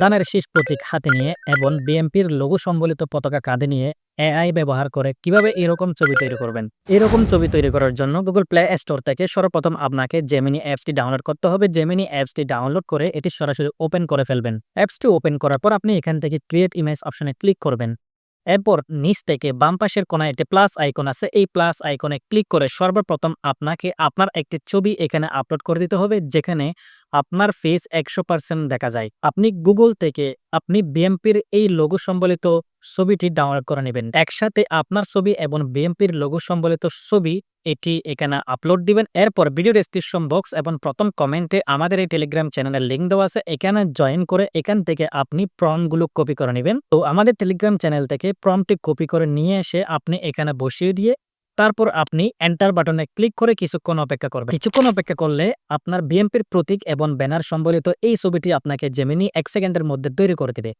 দানের শীষ প্রতীক হাতে নিয়ে এবং বিএমপির লঘু সম্বলিত পতাকা কাঁধে নিয়ে এআই ব্যবহার করে কীভাবে এরকম ছবি তৈরি করবেন? এরকম ছবি তৈরি করার জন্য গুগল প্লে স্টোর থেকে সর্বপ্রথম আপনাকে জেমিনি অ্যাপসটি ডাউনলোড করতে হবে। জেমিনি অ্যাপসটি ডাউনলোড করে এটি সরাসরি ওপেন করে ফেলবেন। অ্যাপসটি ওপেন করার পর আপনি এখান থেকে ক্রিয়েট ইমেজ অপশনে ক্লিক করবেন। এরপর নিচ থেকে বাম পাশের কোনায় একটি প্লাস আইকন আছে। এই প্লাস আইকনে ক্লিক করে সর্বপ্রথম আপনাকে আপনার একটি ছবি এখানে আপলোড করে দিতে হবে, যেখানে আপনার ফেস একশো পার্সেন্ট দেখা যায়। আপনি গুগল থেকে আপনি বিএমপির এই লোগো সম্বলিত ছবিটি ডাউনলোড করে নেবেন। একসাথে আপনার ছবি এবং বিএমপির লোগো সম্বলিত ছবি এটি এখানে আপলোড দিবেন। এরপর ভিডিও ডেসক্রিপশন বক্স এবং প্রথম কমেন্টে আমাদের এই টেলিগ্রাম চ্যানেলের লিঙ্ক দেওয়া আছে। এখানে জয়েন করে এখান থেকে আপনি প্রমগুলো কপি করে নেবেন। তো আমাদের টেলিগ্রাম চ্যানেল থেকে প্রমটি কপি করে নিয়ে এসে আপনি এখানে বসিয়ে দিয়ে তারপর আপনি এন্টার বাটনে ক্লিক করে কিছুক্ষণ অপেক্ষা করবেন। কিছুক্ষণ অপেক্ষা করলে আপনার বিএমপির প্রতীক এবং ব্যানার সম্বলিত এই ছবিটি আপনাকে জেমিনি এক সেকেন্ডের মধ্যে তৈরি করে দেবে।